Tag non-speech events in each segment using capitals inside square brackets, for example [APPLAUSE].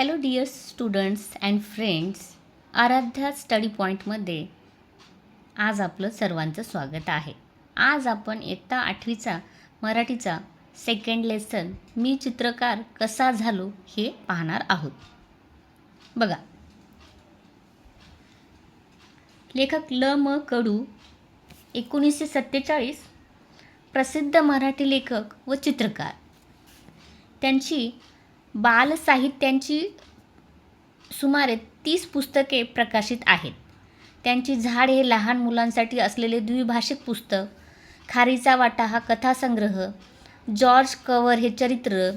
Hello dear students and friends Aaradhya study पॉईंटमध्ये आज आपलं सर्वांचं स्वागत आहे. आज आपण इयत्ता आठवीचा मराठीचा सेकंड लेसन मी चित्रकार कसा झालो हे पाहणार आहोत. बघा. लेखक ल म कडू एकोणीसशे सत्तेचाळीस प्रसिद्ध मराठी लेखक व चित्रकार. त्यांची बालसाहित्यांची सुमारे तीस पुस्तके प्रकाशित आहेत. त्यांची झाड हे लहान मुलांसाठी असलेले द्विभाषिक पुस्तक खारीचा वाटा हा कथासंग्रह जॉर्ज कवर हे चरित्र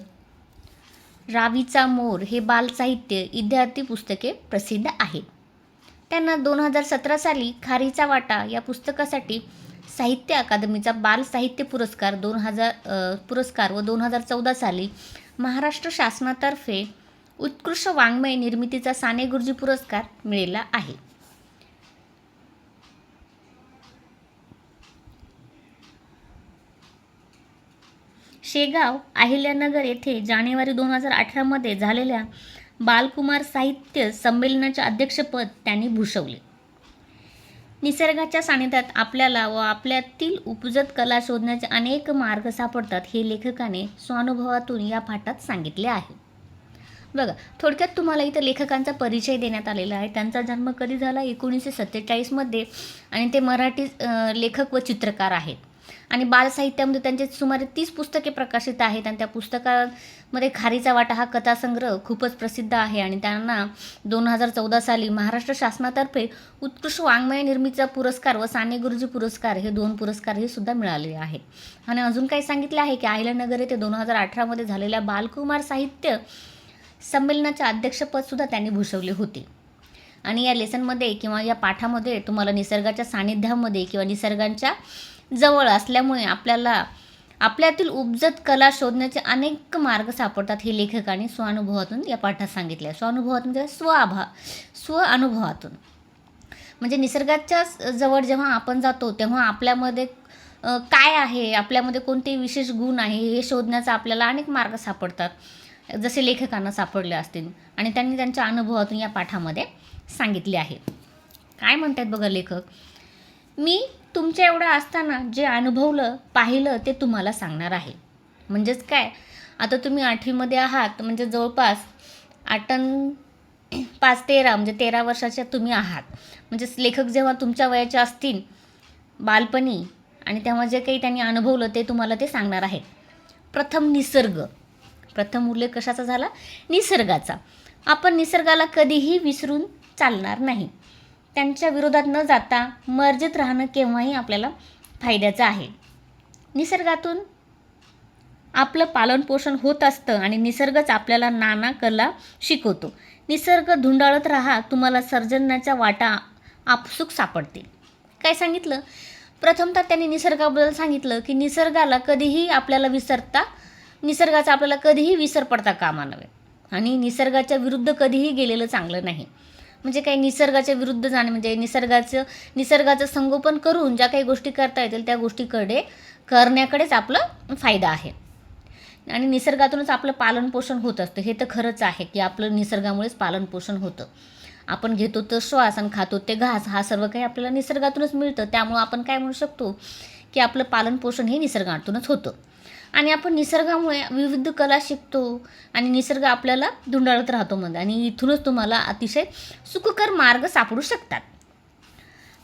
रावीचा मोर हे बालसाहित्य इत्यादी पुस्तके प्रसिद्ध आहेत. त्यांना दोन हजार सतरा साली खारीचा वाटा या पुस्तकासाठी साहित्य अकादमीचा बाल साहित्य पुरस्कार दोन हजार पुरस्कार व दोन हजार चौदा साली महाराष्ट्र शासनातर्फे उत्कृष्ट वाङ्मय निर्मितीचा साने गुरुजी पुरस्कार मिळाला आहे. शेगाव अहिल्यानगर येथे जानेवारी दोन हजार अठरामध्ये झालेल्या बालकुमार साहित्य संमेलनाचे अध्यक्षपद त्यांनी भूषवले. निसर्गाच्या सानिध्यात आपल्याला व आपल्यातील उपजत कला शोधण्याचे अनेक मार्ग सापडतात हे लेखकाने स्वानुभवातून या पाठात सांगितले आहे. बघा थोडक्यात तुम्हाला इथं लेखकांचा परिचय देण्यात आलेला आहे. त्यांचा जन्म कधी झाला? एकोणीसशे सत्तेचाळीसमध्ये आणि ते मराठी लेखक व चित्रकार आहेत. आणि बालसाहित्यामध्ये त्यांचे सुमारे तीस पुस्तके प्रकाशित आहेत आणि त्या पुस्तकात मध्ये खारीचा वाटा हा कथासंग्रह खूपच प्रसिद्ध आहे आणि त्यांना दोन हजार चौदा साली महाराष्ट्र शासनातर्फे उत्कृष्ट वाङ्मय निर्मितीचा पुरस्कार व साने गुरुजी पुरस्कार हे दोन पुरस्कार हे सुद्धा मिळाले आहे. आणि अजून काही सांगितलं आहे की अहिल्यानगर येथे दोन हजार अठरामध्ये झालेल्या बालकुमार साहित्य संमेलनाचे अध्यक्षपदसुद्धा त्यांनी भूषवले होते. आणि या लेसनमध्ये किंवा या पाठामध्ये तुम्हाला निसर्गाच्या सानिध्यामध्ये किंवा निसर्गांच्या जवळ असल्यामुळे आपल्याला आपल्यातील उपजत कला शोधण्याचे अनेक मार्ग सापडतात हे लेखकाने स्वानुभवातून या पाठात सांगितले आहे. स्वानुभवातून म्हणजे स्वआभा स्व अनुभवातून म्हणजे निसर्गाच्या जवळ जेव्हा आपण जातो तेव्हा आपल्यामध्ये काय आहे? आपल्यामध्ये कोणते विशेष गुण आहे? हे शोधण्याचा आपल्याला अनेक मार्ग सापडतात जसे लेखकांना सापडले असतील. आणि त्यांनी त्यांच्या अनुभवातून या पाठामध्ये सांगितले आहे. काय म्हणतात बघा लेखक? मी तुमच्या एवढं असताना जे अनुभवलं पाहिलं ते तुम्हाला सांगणार आहे. म्हणजेच काय? आता तुम्ही आठवीमध्ये आहात म्हणजे जवळपास आठन पाच तेरा म्हणजे तेरा वर्षाच्या तुम्ही आहात. म्हणजे लेखक जेव्हा तुमच्या वयाचे असतील बालपणी आणि तेव्हा जे काही त्यांनी अनुभवलं ते तुम्हाला ते सांगणार आहेत. प्रथम निसर्ग. प्रथम उल्लेख कशाचा झाला? निसर्गाचा. आपण निसर्गाला कधीही विसरून चालणार नाही. त्यांच्या विरोधात न जाता मर्जित राहणं केव्हाही आपल्याला फायद्याचं आहे. निसर्गातून आपलं पालनपोषण होत असतं आणि निसर्गच आपल्याला नाना कला शिकवतो. निसर्ग धुंडाळत राहा तुम्हाला सर्जनाच्या वाटा आपसुक सापडतील. काय सांगितलं? प्रथमतः त्यांनी निसर्गाबद्दल सांगितलं की निसर्गाला कधीही आपल्याला विसरता निसर्गाचा आपल्याला कधीही विसर पडता कामा नव्हे आणि निसर्गाच्या विरुद्ध कधीही गेलेलं चांगलं नाही. म्हणजे काही निसर्गाच्या विरुद्ध जाणे म्हणजे निसर्गाचं निसर्गाचं संगोपन करून ज्या काही गोष्टी करता येतील त्या गोष्टीकडे करण्याकडेच आपलं फायदा आहे. आणि निसर्गातूनच आपलं पालनपोषण होत असतं. हे तर खरंच आहे की आपलं निसर्गामुळेच पालनपोषण होतं. आपण घेतो तर श्वास आणि खातो ते घास हा सर्व काही आपल्याला निसर्गातूनच मिळतं. त्यामुळं आपण काय म्हणू शकतो की आपलं पालनपोषण हे निसर्गातूनच होतं. आणि आपण निसर्गामुळे विविध कला शिकतो आणि निसर्ग आपल्याला धुंडाळत राहतो मग. आणि इथूनच तुम्हाला अतिशय सुखकर मार्ग सापडू शकतात.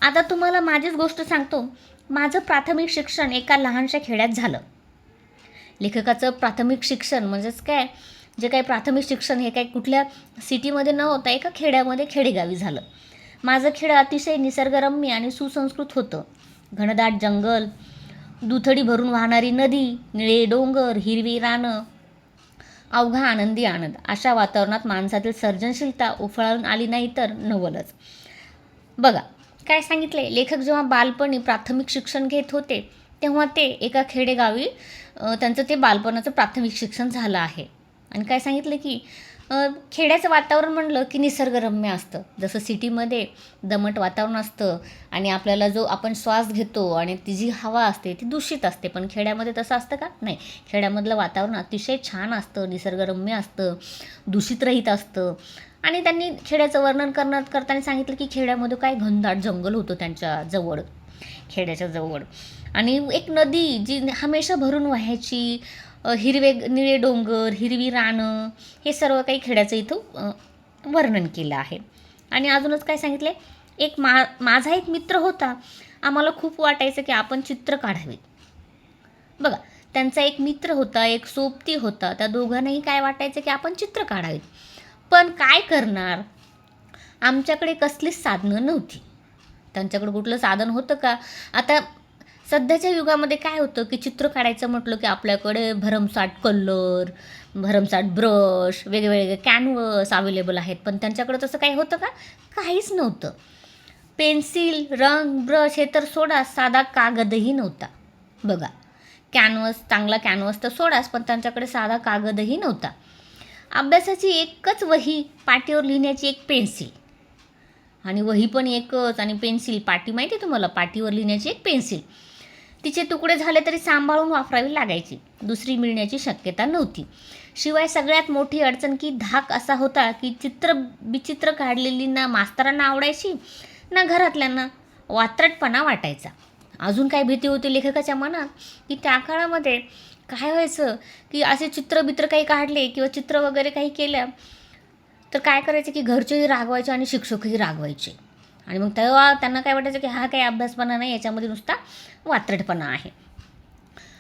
आता तुम्हाला माझीच गोष्ट सांगतो. माझं प्राथमिक शिक्षण एका लहानशा खेड्यात झालं. लेखकाचं प्राथमिक शिक्षण म्हणजेच काय? जे काही प्राथमिक शिक्षण हे काही कुठल्या सिटीमध्ये न होता एका खेड्यामध्ये खेडेगावी झालं. माझं खेडं अतिशय निसर्गरम्य आणि सुसंस्कृत होतं. घनदाट जंगल दुथडी भरून वाहणारी नदी निळे डोंगर हिरवी रानं. अवघा आनंदी आनंद. अशा वातावरणात माणसातील सर्जनशीलता उफळून आली नाही तर नवलच. बघा काय सांगितले लेखक जेव्हा बालपणी प्राथमिक शिक्षण घेत होते तेव्हा ते एका खेडेगावी त्यांचं ते बालपणाचं प्राथमिक शिक्षण झालं आहे. आणि काय सांगितलं की खेड्याचं वातावरण म्हणलं की निसर्गरम्य असतं. जसं सिटीमध्ये दमट वातावरण असतं आणि आपल्याला जो आपण श्वास घेतो आणि ती जी हवा असते ती दूषित असते. पण खेड्यामध्ये तसं असतं का? नाही. खेड्यामधलं वातावरण अतिशय छान असतं निसर्गरम्य असतं दूषितरहित असतं. आणि त्यांनी खेड्याचं वर्णन करण्यात करताना सांगितलं की खेड्यामध्ये काय घनदाट जंगल होतं त्यांच्या जवळ खेड्याच्या जवळ. आणि एक नदी जी हमेशा भरून वाहायची हिरवे निळे डोंगर हिरवी रानं हे सर्व काही खेड्याचं इथं वर्णन केलं आहे. आणि अजूनच काय सांगितलं आहे एक मा माझा एक मित्र होता. आम्हाला खूप वाटायचं की आपण चित्र काढावे बघा त्यांचा एक मित्र होता एक सोबती होता. त्या दोघांनाही काय वाटायचं की आपण चित्र काढावीत. पण काय करणार? आमच्याकडे कसलीच साधनं नव्हती. त्यांच्याकडे कुठलं साधन होतं का? आता सध्याच्या युगामध्ये काय होतं की चित्र काढायचं म्हटलं की आपल्याकडे भरमसाठ कलर भरमसाठ ब्रश वेगवेगळे कॅनवस अवेलेबल आहेत. पण त्यांच्याकडे तसं काही होतं का? काहीच नव्हतं. पेन्सिल रंग ब्रश हे तर सोडा साधा कागदही नव्हता. बघा कॅनवस चांगला कॅनवस तर सोडाच पण त्यांच्याकडे साधा कागदही नव्हता. अभ्यासाची एकच वही पाटीवर लिहिण्याची एक पेन्सिल. आणि वही पण एकच आणि पेन्सिल पाटी माहिती आहे तुम्हाला? पाटीवर लिहिण्याची एक पेन्सिल. तिचे तुकडे झाले तरी सांभाळून वापरावी लागायची. दुसरी मिळण्याची शक्यता नव्हती. शिवाय सगळ्यात मोठी अडचण की धाक असा होता की चित्र विचित्र काढलेली ना मास्तरांना आवडायची ना घरातल्यांना वात्रटपणा वाटायचा. अजून काय भीती होती लेखकाच्या मनात? की त्या काळामध्ये काय व्हायचं? की असे चित्र बित्र काही काढले किंवा चित्र वगैरे काही केलं तर काय करायचं की घरचेही रागवायचे आणि शिक्षकही रागवायचे. आणि मग तेव्हा त्यांना काय वाटायचं की हा काही अभ्यासपणा नाही याच्यामध्ये नुसता वात्रटपणा आहे.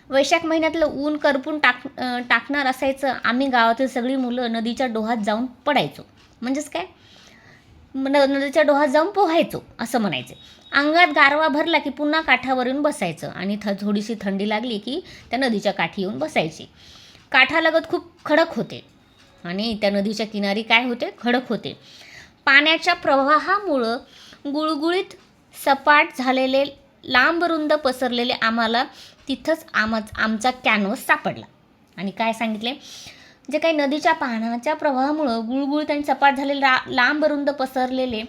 वैशाख महिन्यातलं ऊन करपून टाक टाकणार असायचं आम्ही गावातील सगळी मुलं नदीच्या डोहात जाऊन पडायचो. म्हणजेच काय? न नदीच्या डोहात जाऊन पोहायचो असं म्हणायचे. अंगात गारवा भरला की पुन्हा काठावर येऊन बसायचं आणि थ थोडीशी थंडी लागली की त्या नदीच्या काठी येऊन बसायची. काठालगत खूप खडक होते आणि त्या नदीच्या किनारी काय होते? खडक होते. पाण्याच्या प्रवाहामुळं गुळगुळीत सपाट झालेले लांब रुंद पसरलेले आम्हाला तिथंच आमा आमचा कॅनव्हस सापडला. आणि काय सांगितले? जे काही नदीच्या पाण्याच्या प्रवाहामुळं गुळगुळीत आणि सपाट झालेले ला लांब रुंद पसरलेले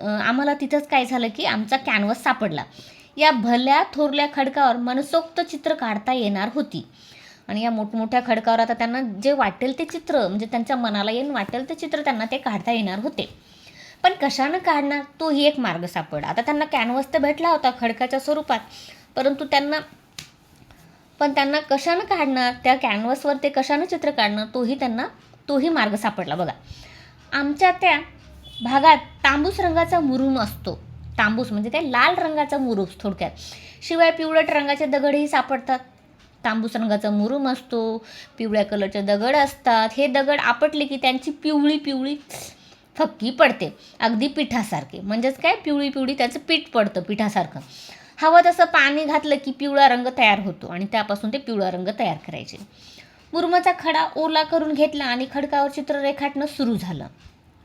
आम्हाला तिथंच काय झालं की आमचा कॅनव्हस सापडला. या भल्या थोरल्या खडकावर मनसोक्त चित्र काढता येणार होती. आणि या मोठमोठ्या खडकावर आता त्यांना जे वाटेल ते चित्र म्हणजे त्यांच्या मनाला येऊन वाटेल ते चित्र त्यांना ते काढता येणार होते. पण कशानं काढणार? तोही एक मार्ग सापडला. आता त्यांना कॅनव्हस तर भेटला होता खडकाच्या स्वरूपात. परंतु त्यांना पण त्यांना कशानं काढणार? त्या कॅनव्हसवर ते कशानं चित्र काढणार? तोही त्यांना तोही मार्ग सापडला. बघा आमच्या त्या भागात तांबूस रंगाचा मुरुम असतो. तांबूस म्हणजे त्या लाल रंगाचा मुरूस थोडक्यात. शिवाय पिवळट रंगाचे दगडही सापडतात. तांबूस रंगाचा मुरुम असतो पिवळ्या कलरचे दगड असतात. हे दगड आपटले की त्यांची पिवळी पिवळी फक्की पडते. अगदी पिठासारखे. म्हणजेच काय? पिवळी पिवळी त्याचं पीठ पडतं पिठासारखं. हवं तसं पाणी घातलं की पिवळा रंग तयार होतो आणि त्यापासून ते पिवळा रंग तयार करायचे. मुरुमाचा खडा ओला करून घेतला आणि खडकावर चित्र रेखाटणं सुरू झालं.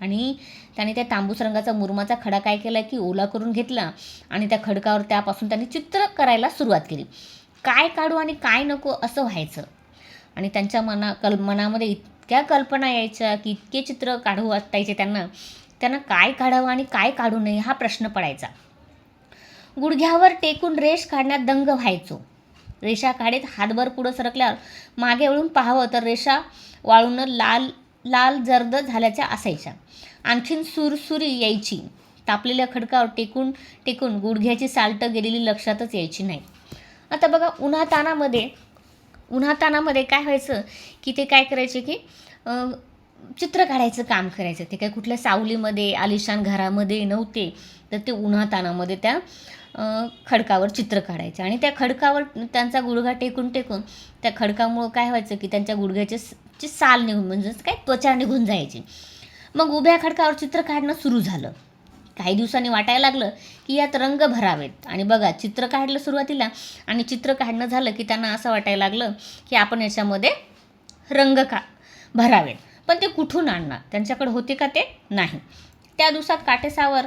आणि त्याने त्या तांबूस रंगाचा मुरमाचा खडा काय केला की ओला करून घेतला आणि त्या खडकावर त्यापासून त्याने चित्र करायला सुरुवात केली. काय काढू आणि काय नको असं व्हायचं. आणि त्यांच्या मना कल मनामध्ये इतक्या कल्पना यायच्या की इतके चित्र काढू वाटायचे त्यांना. त्यांना काय काढावं आणि काय काढू नये हा प्रश्न पडायचा. गुडघ्यावर टेकून रेष काढण्यात दंग व्हायचो. रेषा काढीत हातभर पुढं सरकल्यावर मागे वळून पाहावं तर रेषा वाळून लाल लाल जर्द झाल्याच्या असायच्या. आणखीन सुरसुरी यायची. तापलेल्या खडकावर टेकून टेकून गुडघ्याची साल्टं गेलेली लक्षातच यायची नाही. आता बघा उन्हातानामध्ये उन्हातानामध्ये काय व्हायचं की ते काय करायचे की चित्र काढायचं काम करायचं. ते काय कुठल्या सावलीमध्ये आलिशान घरामध्ये नव्हते तर ते उन्हातानामध्ये त्या खडकावर चित्र काढायचे. आणि त्या खडकावर त्यांचा गुडघा टेकून टेकून त्या खडकामुळं काय व्हायचं की त्यांच्या गुडघ्याचे ची साल निघून म्हणजेच काय त्वचा निघून जायची. मग उभ्या खडकावर चित्र काढणं सुरू झालं. काही दिवसांनी वाटायला लागलं की यात रंग भरावेत. आणि बघा चित्र काढलं सुरुवातीला आणि चित्र काढणं झालं की त्यांना असं वाटायला लागलं की आपण याच्यामध्ये रंग का भरावेत. पण ते कुठून आणणार? त्यांच्याकडे होते का ते? नाही. त्या दिवसात काटेसावर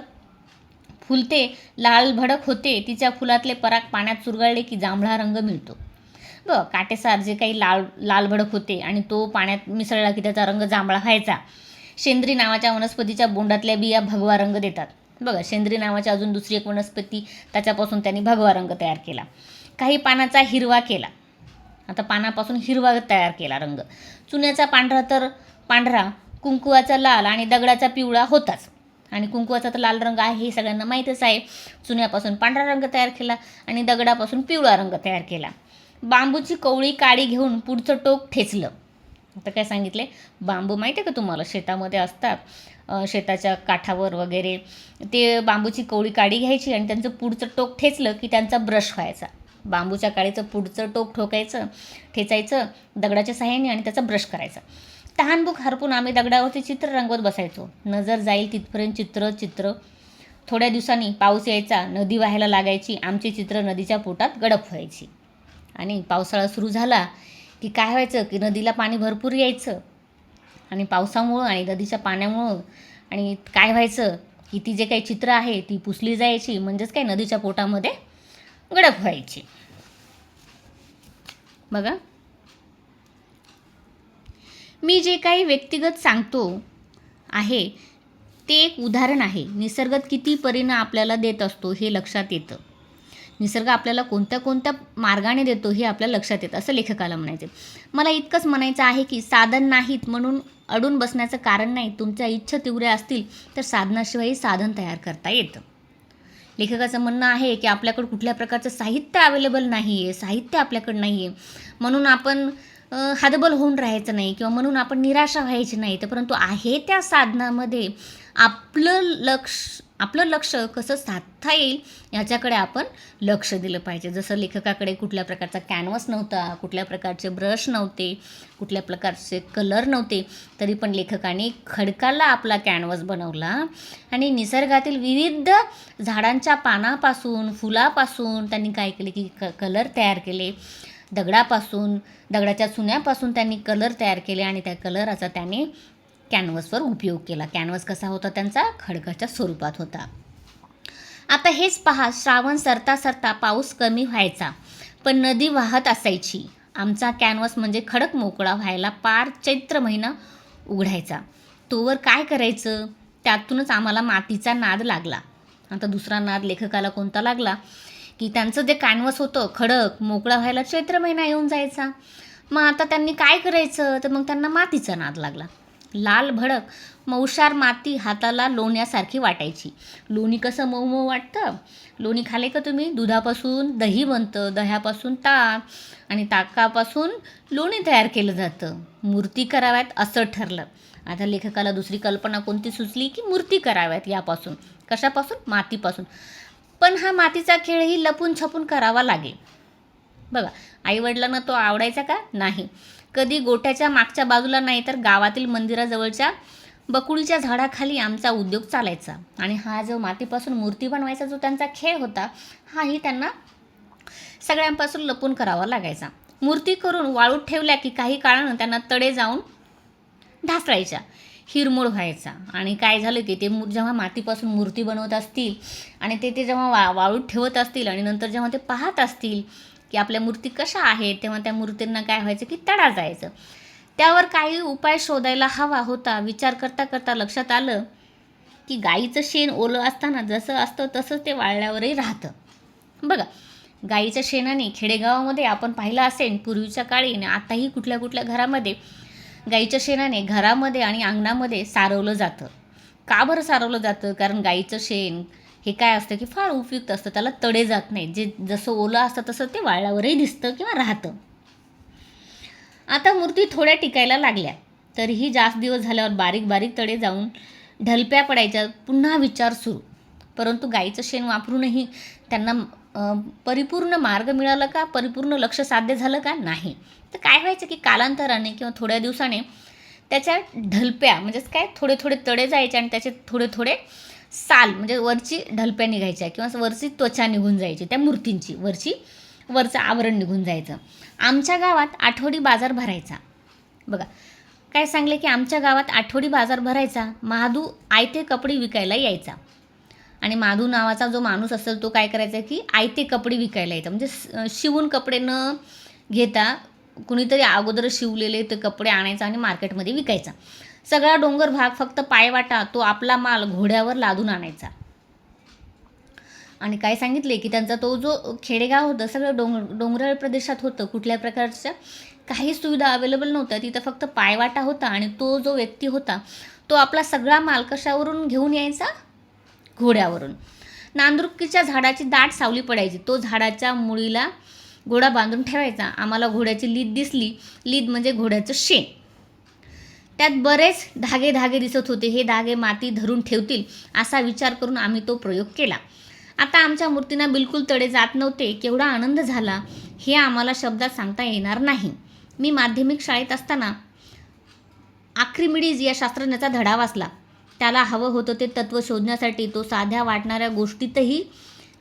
फुलते लाल भडक होते तिच्या फुलातले पराग पाण्यात चुरगळले की जांभळा रंग मिळतो. ब काटेसार जे काही लाल लाल भडक होते आणि तो पाण्यात मिसळला की त्याचा रंग जांभळा व्हायचा. शेंद्री नावाच्या वनस्पतीच्या बोंडातल्या बिया भगवा रंग देतात. बघा शेंद्री नावाची अजून दुसरी एक वनस्पती त्याच्यापासून त्यांनी भगवा रंग तयार केला. काही पानाचा हिरवा केला. आता पानापासून हिरवा तयार केला रंग. चुन्याचा पांढरा तर पांढरा कुंकुवाचा लाल आणि दगडाचा पिवळा होताच. आणि कुंकुवाचा तर लाल रंग आहे हे सगळ्यांना माहीतच आहे. चुन्यापासून पांढरा रंग तयार केला आणि दगडापासून पिवळा रंग तयार केला. बांबूची कवळी काळी घेऊन पुढचं टोक ठेचलं. आता काय सांगितले? बांबू माहिती आहे का तुम्हाला? शेतामध्ये असतात. शेताच्या काठावर वगैरे ते बांबूची कोळी काडी घ्यायची आणि त्यांचं पुढचं टोक ठेचलं की त्यांचा ब्रश व्हायचा. बांबूच्या काळीचं पुढचं टोक ठोकायचं ठेचायचं दगडाच्या सहाय्याने आणि त्याचा ब्रश करायचा. तहानभूक हरपून आम्ही दगडावरती चित्र रंगवत बसायचो. नजर जाईल तिथपर्यंत चित्र चित्र. थोड्या दिवसांनी पाऊस यायचा नदी व्हायला लागायची आमची चित्र नदीच्या पोटात गडप व्हायची. आणि पावसाळा सुरू झाला की काय व्हायचं? की नदीला पाणी भरपूर यायचं. आणि पावसामुळं आणि नदीच्या पाण्यामुळं आणि काय व्हायचं? की ती जे काही चित्र आहे ती पुसली जायची. म्हणजेच काय? नदीच्या पोटामध्ये गडप व्हायची. बघा. मी जे काही व्यक्तिगत सांगतो आहे ते एक उदाहरण आहे. निसर्गात किती परिणाम आपल्याला देत असतो हे लक्षात येतं. निसर्ग आपल्याला कोणत्या कोणत्या मार्गाने देतो हे आपल्या लक्षात येतं असं लेखकाला म्हणायचे मला इतकंच म्हणायचं आहे की साधन नाहीत म्हणून अडून बसण्याचं कारण नाही तुमच्या इच्छा तीव्र असतील तर साधनाशिवायही साधन तयार करता येतं. लेखकाचं म्हणणं आहे की आपल्याकडं कुठल्या प्रकारचं साहित्य अवेलेबल नाही आहे साहित्य आपल्याकडं नाही आहे म्हणून आपण हदबल होऊन राहायचं नाही किंवा म्हणून आपण निराशा व्हायची नाही. तर परंतु आहे त्या साधनामध्ये आपलं लक्ष आपलं लक्ष कसं साधता येईल याच्याकडे आपण लक्ष दिलं पाहिजे. जसं लेखकाकडे कुठल्या प्रकारचा कॅनव्हस नव्हता कुठल्या प्रकारचे ब्रश नव्हते कुठल्या प्रकारचे कलर नव्हते तरी पण लेखकाने खडकाला आपला कॅनव्हस बनवला आणि निसर्गातील विविध झाडांच्या पानापासून फुलापासून त्यांनी काय केले की क कलर तयार केले. दगडापासून दगडाच्या चुन्यापासून त्यांनी कलर तयार केले आणि त्या कलराचा त्याने कॅनव्हसवर उपयोग केला. कॅनव्हस कसा होता? त्यांचा खडकाच्या स्वरूपात होता. आता हेच पहा श्रावण सरता सरता पाऊस कमी व्हायचा पण नदी वाहत असायची. आमचा कॅनव्हस म्हणजे खडक मोकळा व्हायला पार चैत्र महिना उघडायचा. तोवर काय करायचं? त्यातूनच आम्हाला मातीचा नाद लागला. आता दुसरा नाद लेखकाला कोणता लागला? की त्यांचं जे कॅनव्हस होतं खडक मोकळा व्हायला चैत्र महिना येऊन जायचा. मग आता त्यांनी काय करायचं? तर मग त्यांना मातीचा नाद लागला. लाल भडक मौशार माती हाताला लोण्यासारखी वाटायची. लोणी कसं मऊ मऊ वाटतं? लोणी खाले का तुम्ही? दुधापासून दही बनतं दह्यापासून ताक आणि ताकापासून लोणी तयार केलं जातं. मूर्ती कराव्यात असं ठरलं. आता लेखकाला दुसरी कल्पना कोणती सुचली की मूर्ती कराव्यात यापासून? कशापासून? मातीपासून. पण हा मातीचा खेळही लपून छपून करावा लागेल. बघा आईवडिलांना तो आवडायचा का? नाही. कधी गोट्याच्या मागच्या बाजूला नाही तर गावातील मंदिराजवळच्या बकुळीच्या झाडाखाली आमचा उद्योग चालायचा. आणि हा जो मातीपासून मूर्ती बनवायचा जो त्यांचा खेळ होता हाही त्यांना सगळ्यांपासून लपून करावा लागायचा. मूर्ती करून वाळूत ठेवल्या की काही काळानं त्यांना तडे जाऊन ढासळायच्या हिरमोड व्हायचा. आणि काय झालं की ते मू- जेव्हा मातीपासून मूर्ती बनवत असतील आणि ते ते जेव्हा वा वाळूत ठेवत असतील आणि नंतर जेव्हा ते पाहत असतील की आपल्या मूर्ती कशा आहेत तेव्हा त्या मूर्तींना काय व्हायचं की तडा जायचं. त्यावर काही उपाय शोधायला हवा होता. विचार करता करता लक्षात आलं की गाईचं शेण ओलं असताना जसं असतं तसंच ते वाळल्यावरही राहतं. बघा गाईच्या शेणाने खेडेगावामध्ये आपण पाहिलं असेल पूर्वीच्या काळी आणि आताही कुठल्या कुठल्या घरामध्ये गाईच्या शेणाने घरामध्ये आणि अंगणामध्ये सारवलं जातं. का बरं सारवलं जातं? कारण गाईचं शेण हे काय असतं की फार उपयुक्त असतं. त्याला तडे जात नाही जे जसं ओलं असतं तसं ते वाळल्यावरही दिसतं किंवा राहतं. आता मूर्ती थोड्या टिकायला लागल्या. तरीही जास्त दिवस झाल्यावर बारीक बारीक तडे जाऊन ढलप्या पडायच्या. पुन्हा विचार सुरू. परंतु गाईचं शेण वापरूनही त्यांना परिपूर्ण मार्ग मिळाला का? परिपूर्ण लक्ष साध्य झालं का? नाही. तर काय व्हायचं की कालांतराने किंवा थोड्या दिवसाने त्याच्या ढलप्या म्हणजेच काय? थोडे थोडे तडे जायचे आणि त्याचे थोडे थोडे साल म्हणजे वरची ढलप्या निघायच्या किंवा वरची त्वचा निघून जायची त्या मूर्तींची वरची वरचं आवरण निघून जायचं. आमच्या गावात आठवडी बाजार भरायचा. बघा काय सांगले की आमच्या गावात आठवडी बाजार भरायचा महादू आयते कपडे विकायला यायचा. आणि माधू नावाचा जो माणूस असेल तो काय करायचा की आयते कपडे विकायला यायचा. म्हणजे शिवून कपडे न घेता कुणीतरी अगोदर शिवलेले ते कपडे आणायचा आणि मार्केटमध्ये विकायचा. सगळा डोंगर भाग फक्त पायवाटा तो आपला माल घोड्यावर लादून आणायचा. आणि काय सांगितले की त्यांचा तो जो खेडेगाव होतं सगळं डोंग डोंगराळ प्रदेशात होतं कुठल्या प्रकारच्या काही सुविधा अवेलेबल नव्हत्या तिथं फक्त पायवाटा होता आणि तो जो व्यक्ती होता तो आपला सगळा माल कशावरून घेऊन यायचा? घोड्यावरून. नांदुरकीच्या झाडाची दाट सावली पडायची. तो झाडाच्या मुळीला घोडा बांधून ठेवायचा. आम्हाला घोड्याची लीद दिसली. लीद म्हणजे घोड्याचं शेण. त्यात बरेच धागे धागे दिसत होते. हे धागे माती धरून ठेवतील असा विचार करून आम्ही तो प्रयोग केला. आता आमच्या मूर्तींना बिलकुल तडे जात नव्हते. केवढा आनंद झाला हे आम्हाला शब्दात सांगता येणार नाही. मी माध्यमिक शाळेत असताना आक्रिमिडीज या शास्त्रज्ञाचा धडा वाचला. त्याला हवं होतं ते तत्त्व शोधण्यासाठी तो साध्या वाटणाऱ्या गोष्टीतही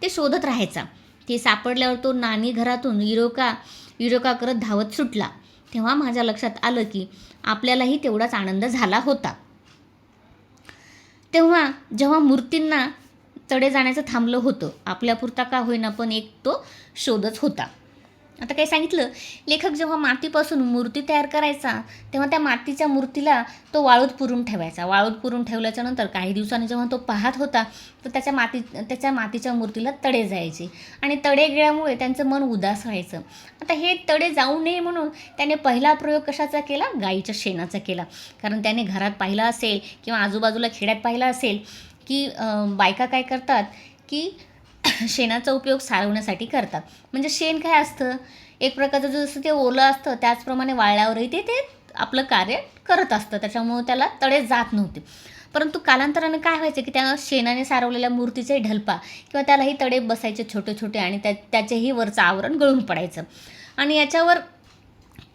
ते शोधत राहायचा. ते सापडल्यावर तो नाणी घरातून इरोका इरोका करत धावत सुटला. तेव्हा माझ्या लक्षात आलं की आपल्यालाही तेवढाच आनंद झाला होता. तेव्हा जेव्हा मूर्तींना तडे जाण्याचं थांबलं होतं आपल्यापुरता का होईना पण एक तो शोधच होता. आता काय सांगितलं? लेखक जेव्हा मातीपासून मूर्ती तयार करायचा तेव्हा त्या मातीच्या मूर्तीला तो वाळूत पुरून ठेवायचा. वाळूत पुरून ठेवल्याच्या नंतर काही दिवसांनी जेव्हा तो पाहत होता तर त्याच्या माती त्याच्या मातीच्या मूर्तीला तडे जायचे. आणि तडे गेल्यामुळे त्यांचं मन उदास व्हायचं. आता हे तडे जाऊ नये म्हणून त्याने पहिला प्रयोग कशाचा केला? गाईच्या शेणाचा केला. कारण त्याने घरात पाहिला असेल किंवा आजूबाजूला खेड्यात पाहिलं असेल की बायका काय करतात की [LAUGHS] शेणाचा उपयोग सारवण्यासाठी करतात. म्हणजे शेण काय असतं? एक प्रकारचं जसं ते ओलं असतं त्याचप्रमाणे वाळल्यावरही ते ते आपलं कार्य करत असतं. त्याच्यामुळं त्याला तडे जात नव्हते. परंतु कालांतराने काय व्हायचं की त्या शेणाने सारवलेल्या मूर्तीचे ढलपा किंवा त्यालाही तडे बसायचे छोटे छोटे आणि त्या त्याचेही वरचं आवरण गळून पडायचं. आणि याच्यावर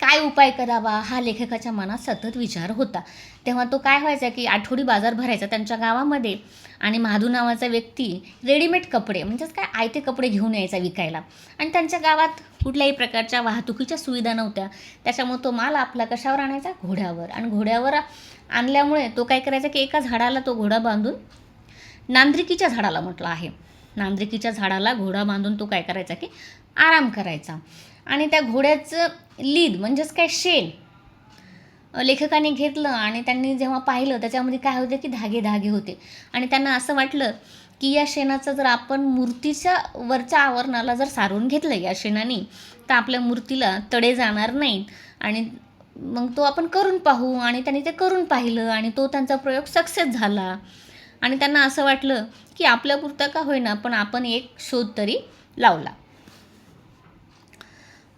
काय उपाय करावा हा लेखकाच्या मनात सतत विचार होता. तेव्हा तो काय व्हायचा की आठवडी बाजार भरायचा त्यांच्या गावामध्ये आणि महादू नावाचा व्यक्ती रेडीमेड कपडे म्हणजेच काय आयते कपडे घेऊन यायचा विकायला. आणि त्यांच्या गावात कुठल्याही प्रकारच्या वाहतुकीच्या सुविधा नव्हत्या. त्याच्यामुळे तो माल आपला कशावर आणायचा? घोड्यावर. आणि घोड्यावर आणल्यामुळे तो काय करायचा की एका झाडाला तो घोडा बांधून नांद्रिकीच्या झाडाला म्हटलं आहे. नांद्रिकीच्या झाडाला घोडा बांधून तो काय करायचा की आराम करायचा. आणि त्या घोड्याचं लीद म्हणजेच काय शेण. लेखकाने घेतलं आणि त्यांनी जेव्हा पाहिलं त्याच्यामध्ये काय होते की धागे धागे होते. आणि त्यांना असं वाटलं की या शेणाचं जर आपण मूर्तीच्या वरच्या आवरणाला जर सारून घेतलं या शेणाने तर आपल्या मूर्तीला तडे जाणार नाहीत. आणि मग तो आपण करून पाहू आणि त्यांनी ते करून पाहिलं आणि तो त्यांचा प्रयोग सक्सेस झाला. आणि त्यांना असं वाटलं की आपल्यापुरतं का होईना पण आपण एक शोध तरी लावला.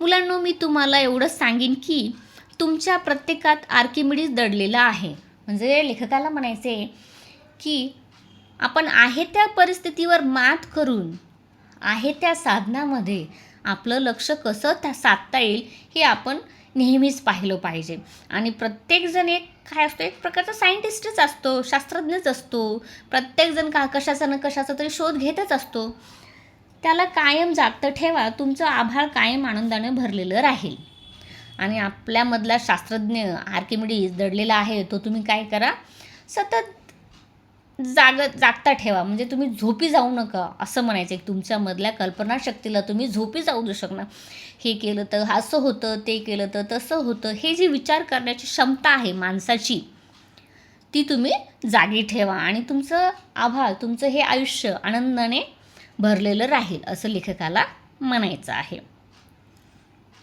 मुलांनो मी तुम्हाला एवढंच सांगेन की तुमच्या प्रत्येकात आर्किमिडीज दडलेला आहे. म्हणजे लेखकाला म्हणायचे की आपण आहे त्या परिस्थितीवर मात करून आहे त्या साधनामध्ये आपलं लक्ष कसं त्या साधता येईल हे आपण नेहमीच पाहिलं पाहिजे. आणि प्रत्येकजण एक काय असतो एक प्रकारचा सायंटिस्टच असतो शास्त्रज्ञच असतो. प्रत्येकजण का कशाचा न कशाचा तरी शोध घेतच असतो. त्याला कायम जागतं ठेवा तुमचं आभाळ कायम आनंदाने भरलेलं राहील. आणि आपल्यामधला शास्त्रज्ञ आर्किमिडीज दडलेला आहे तो तुम्ही काय करा सतत जाग जागता ठेवा. म्हणजे तुम्ही झोपी जाऊ नका असं म्हणायचं. आहे तुमच्यामधल्या कल्पनाशक्तीला तुम्ही झोपी जाऊ देऊ शकणार. हे केलं तर असं होतं ते केलं तर तसं होतं. हे जी विचार करण्याची क्षमता आहे माणसाची ती तुम्ही जागी ठेवा. आणि तुमचं आभाळ तुमचं हे आयुष्य आनंदाने भरलेलं राहील असं लेखकाला म्हणायचं आहे.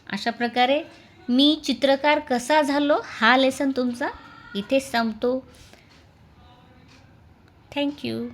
अशा प्रकारे मी चित्रकार कसा झालो हा लेसन तुमचा इथे संपतो. थँक्यू